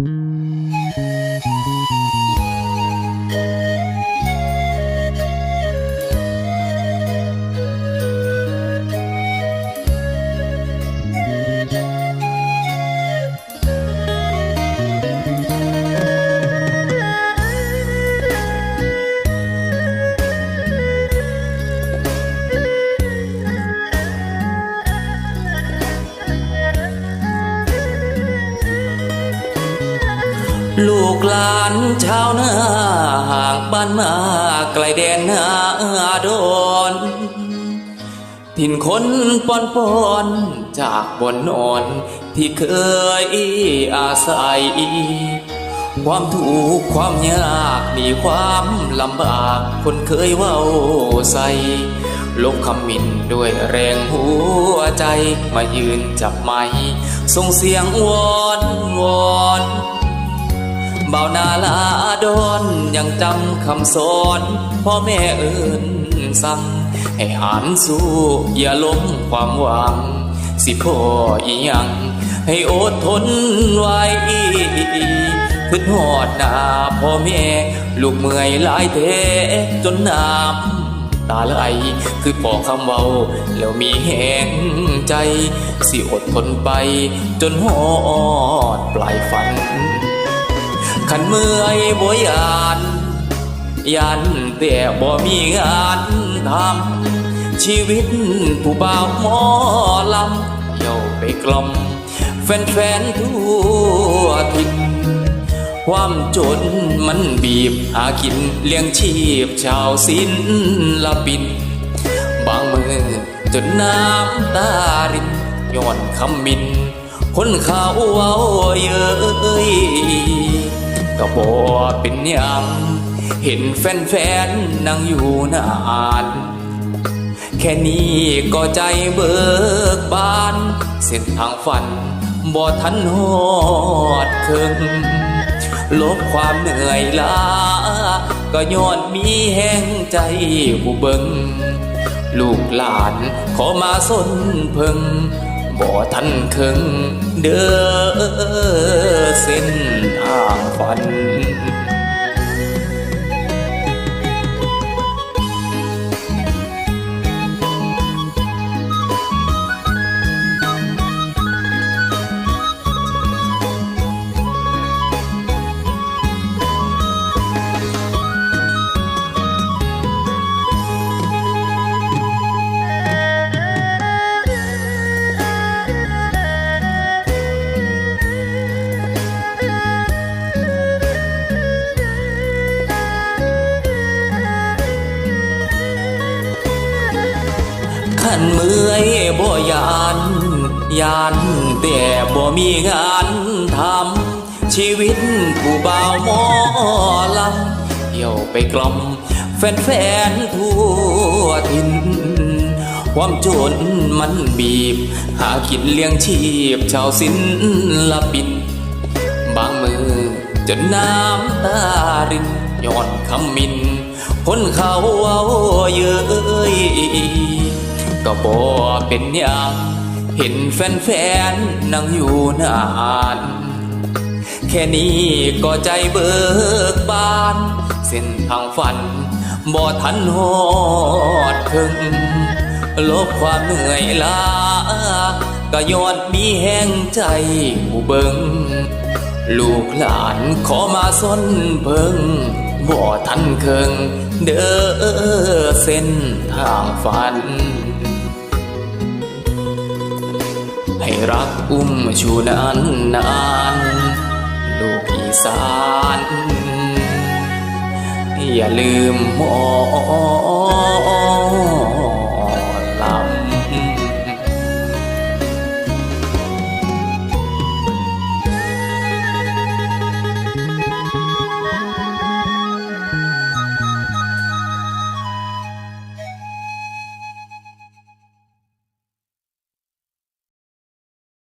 Mm. ลูกหลานชาวนาห่างบ้านมาไกลแดนนาโดนถิ่นคนปอนปอนจากบนนอนที่เคยอาศัย ความถูกความยากมีความลำบากคนเคยเว้าใส่ลบคำมินด้วยแรงหัวใจมายืนจับไม้ส่งเสียงวอนวอน เบานาลาดอนยังจำคำสอนพ่อแม่เอินสั่งให้หันสู้อย่าล้มความหวัง สิพ่ออีหยัง ให้อดทนไว้ขึ้นหอดหน้าพ่อแม่ลูกเมื่อยหลายเทจนน้ำตาไหลคือพอคำเว้า แล้วมีแหงใจ สิอดทนไป จนหอดปลายฝัน ขันเมื่อยบ่ยานยันแต่บ่มีงานทำชีวิตผู้บ่าวหมอลำเที่ยวไปกล่อมแฟนๆทั่วทินความจนมันบีบหากินเลี้ยงชีพชาวศิลปิน บางมือจนน้ำตารินย้อนคำมิน คนเขาเว้าเย้ย ก็บอเป็นยังเห็นแฟนๆนั่งอยู่นานแค่นี้ก็ใจเบิกบาน เส้นทางฝันบ่ทันหอดเคิงลบความเหนื่อยล้า ก็ย้อนมีแห้งใจผู้เบิงลูกหลานขอมาสนเพิง บ่ทันถึงเด้อเส้นทางฝัน ขันเมื่อยบ่ยานยานแต่บ่มีงานทำชีวิตผู้บ่าวมอลำเที่ยวไปกล่อมแฟนๆทั่วทินความจนมันบีบ หากินเลี้ยงชีพชาวศิลปิน บางมือจนน้ำตารินย้อนคำมินคนเขาเอาเย้ย ก็บอเป็นหยังเห็นแฟนๆนั่งอยู่นานแค่นี้ก็ใจเบิกบาน เส้นทางฝันบ่ทันหอดถึงลบความเหนื่อยล้าก็ยอดมีแห้งใจผู้เบิง ลูกหลานขอมาสนเพิง บ่ทันเคิงเด้อเส้นทางฝัน ให้รักอุ้มชูนานนานลูกอีสานอย่าลืมมอง